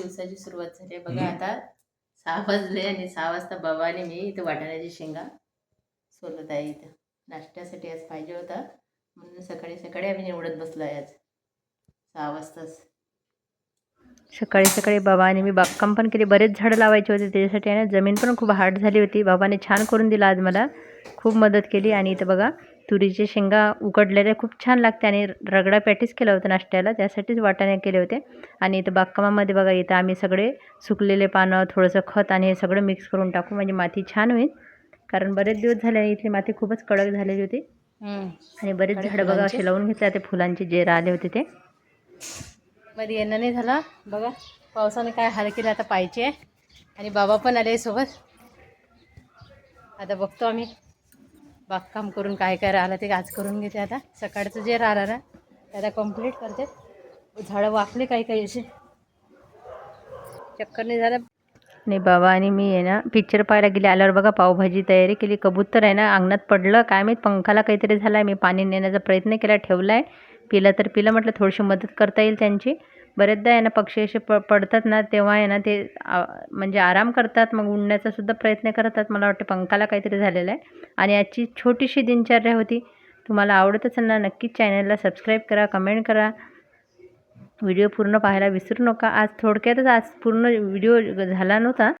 दिवसाची सुरुवात झाली आहे. बघा आता सहा वाजले आणि सहा वाजता बाबा आणि मी इथं वाटाण्याची शेंगा सोलत आहे इथं. नाश्त्यासाठी आज पाहिजे होता. म्हणून सकाळी सकाळी आम्ही निवडत बसलो आहे आज. सहा वाजताच. सकाळी सकाळी बाबा आणि मी बागकाम पण केली. बरेच झाडं लावायचे होते. त्याच्यासाठी आहे ना जमीन पण खूप हार्ड झाली होती. बाबाने छान करून दिलं आज मला. खूप मदत केली आणि इथं बघा तुरीचे शेंगा उकडलेले खूप छान लागते आणि रगडा पॅटीस केलं होतं नाश्त्याला त्यासाठीच वाटाणे केले होते. आणि इथं बागकामामध्ये बघा इथं आम्ही सगळे सुकलेले पानं थोडंसं खत आणि हे सगळं मिक्स करून टाकू म्हणजे माती छान होईल. कारण बरेच दिवस झाले आणि इथली माती खूपच कडक झालेली होती. आणि बरेच झाडं बघा? असे लावून घेतले ते फुलांचे जे राहिले होते ते. मध्ये येणं नाही झाला. बघा पावसाने काय हाल केले आता पाहिजे आणि बाबा पण आले सोबत. आता बघतो आम्ही. बागकाम करून काय काय राहिलं ते आज करून घेते आता. सकाळचं जे राहिलं ना ते आता कंप्लीट करते. झाडं वाकले काही काही असे चक्कर नाही झालं. नाही बाबा आणि मी आहे ना पिक्चर पाहायला गेले आल्यावर बघा पावभाजी तयारी केली. कबूतर आहे ना अंगणात पडलं. काय माहीत पंखाला काहीतरी झालं आहे मी पाणी नेण्याचा प्रयत्न केला ठेवला आहे पिलं तर पिलं म्हटलं थोडीशी मदत करता येईल त्यांची. बरेचदा आहे ना पक्षी असे प पडतात ना तेव्हा आहे ना ते म्हणजे आराम करतात मग उडण्याचा सुद्धा प्रयत्न करतात मला वाटतं पंखाला काहीतरी झालेलं आहे. आणि आजची छोटीशी दिनचर्या होती. तुम्हाला आवडत असेल ना नक्कीच चॅनलला सबस्क्राईब करा कमेंट करा. व्हिडिओ पूर्ण पाहायला विसरू नका. आज थोडक्यातच आज पूर्ण व्हिडिओ झाला नव्हता.